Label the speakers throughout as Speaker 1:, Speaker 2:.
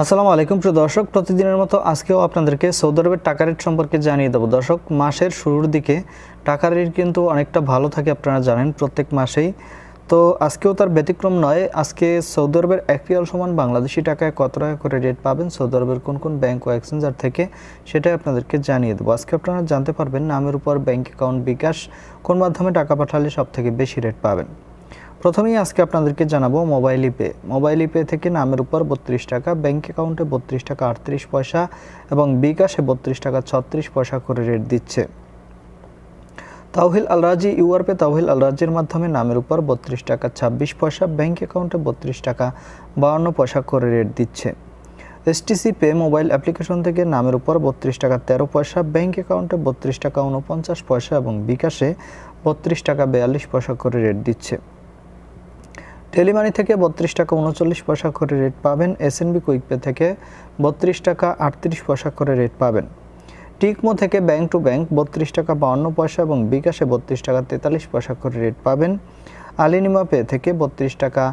Speaker 1: আসসালামু আলাইকুম প্রিয় দর্শক, প্রতিদিনের মতো আজকেও আপনাদেরকে সৌদি আরবের টাকা রেট সম্পর্কে জানিয়ে দেবো। দর্শক, মাসের শুরুর দিকে টাকা রেট কিন্তু অনেকটা ভালো থাকে আপনারা জানেন প্রত্যেক মাসেই। তো আজকেও তার ব্যতিক্রম নয়, আজকে সৌদি আরবের এক রিয়াল সমান বাংলাদেশি টাকায় কত টাকা করে রেট পাবেন, সৌদি আরবের কোন কোন ব্যাংক ও এক্সচেঞ্জার থেকে সেটাই আপনাদেরকে জানিয়ে দেবো। আজকে আপনারা জানতে পারবেন নামের উপর ব্যাংক অ্যাকাউন্ট বিকাশ কোন মাধ্যমে টাকা পাঠালে সব থেকে বেশি রেট পাবেন। প্রথমেই আজকে আপনাদেরকে জানাব মোবাইল ইপে। মোবাইল ইপে থেকে নামের উপর বত্রিশ টাকা, ব্যাংক অ্যাকাউন্টে বত্রিশ টাকা আটত্রিশ পয়সা এবং বিকাশে বত্রিশ টাকা ছত্রিশ পয়সা করে রেট দিচ্ছে। তাওহিল আলরাজি, ইউআরপে তাওহিল আলরাজির মাধ্যমে নামের উপর বত্রিশ টাকা ছাব্বিশ পয়সা, ব্যাংক অ্যাকাউন্টে বত্রিশ টাকা বাউন্ন পয়সা করে রেট দিচ্ছে। এসটিসি পে মোবাইল অ্যাপ্লিকেশন থেকে নামের উপর বত্রিশ টাকা তেরো পয়সা, ব্যাংক অ্যাকাউন্টে বত্রিশ টাকা উনপঞ্চাশ পয়সা এবং বিকাশে বত্রিশ টাকা বেয়াল্লিশ পয়সা করে রেট দিচ্ছে। টেলিমানি থেকে বত্রিশ টাকা উনচল্লিশ পয়সা করে রেট পাবেন। এসএনবি কুইকপে থেকে বত্রিশ টাকা আটত্রিশ পয়সা করে রেট পাবেন। টিকমো থেকে ব্যাংক টু ব্যাংক বত্রিশ টাকা বাউন্ন পয়সা এবং বিকাশে বত্রিশ টাকা তেতাল্লিশ পয়সা করে রেট পাবেন। আলিনিমা পে থেকে বত্রিশ টাকা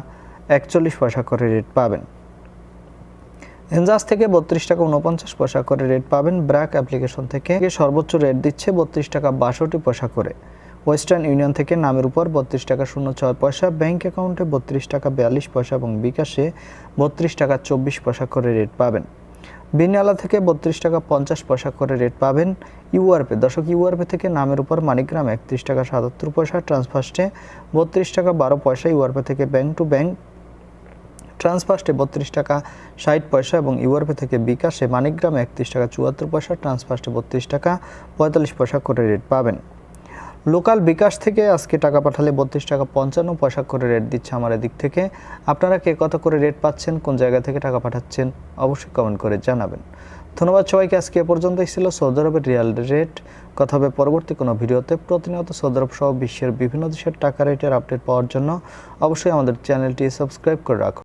Speaker 1: একচল্লিশ পয়সা করে রেট পাবেন। এনজাস থেকে বত্রিশ টাকা উনপঞ্চাশ পয়সা করে রেট পাবেন। ব্র্যাক অ্যাপ্লিকেশন থেকে সর্বোচ্চ রেট দিচ্ছে বত্রিশ টাকা বাষট্টি পয়সা করে। ওয়েস্টার্ন ইউনিয়ন থেকে নামের উপর বত্রিশ টাকা শূন্য ছয় পয়সা, ব্যাংক অ্যাকাউন্টে বত্রিশ টাকা বিয়াল্লিশ পয়সা এবং বিকাশে বত্রিশ টাকা চব্বিশ পয়সা করে রেট পাবেন। বিনিয়ালা থেকে বত্রিশ টাকা পঞ্চাশ পয়সা করে রেট পাবেন ইউআরপে। দশক ইউআরপে থেকে নামের উপর মানিগ্রাম একত্রিশ টাকা সাতাত্তর পয়সা, ট্রান্সফার্স্টে বত্রিশ টাকা বারো পয়সা, ইউআরপে থেকে ব্যাংক টু ব্যাংক, ট্রান্সফার্স্টে বত্রিশ টাকা ষাট পয়সা এবং ইউআরপে থেকে বিকাশে মানিকগ্রামে একত্রিশ টাকা চুয়াত্তর পয়সা, ট্রান্সফার্স্টে বত্রিশ টাকা পঁয়তাল্লিশ পয়সা করে রেট পাবেন। লোকাল বিকাশ থেকে আজকে টাকা পাঠালে বত্রিশ টাকা পঞ্চান্ন পয়সা করে রেট দিচ্ছে আমার এদিক থেকে। আপনারা কে কত করে রেট পাচ্ছেন, কোন জায়গা থেকে টাকা পাঠাচ্ছেন, অবশ্যই কমেন্ট করে জানাবেন। ধন্যবাদ সবাইকে, আজকে এ পর্যন্তই ছিল সৌদি আরবের রিয়াল রেট কথা হবে পরবর্তী কোনো ভিডিওতে। প্রতিনিয়ত সৌদি আরব সহ বিশ্বের বিভিন্ন দেশের টাকা রেটের আপডেট পাওয়ার জন্য অবশ্যই আমাদের চ্যানেলটি সাবস্ক্রাইব করে রাখুন।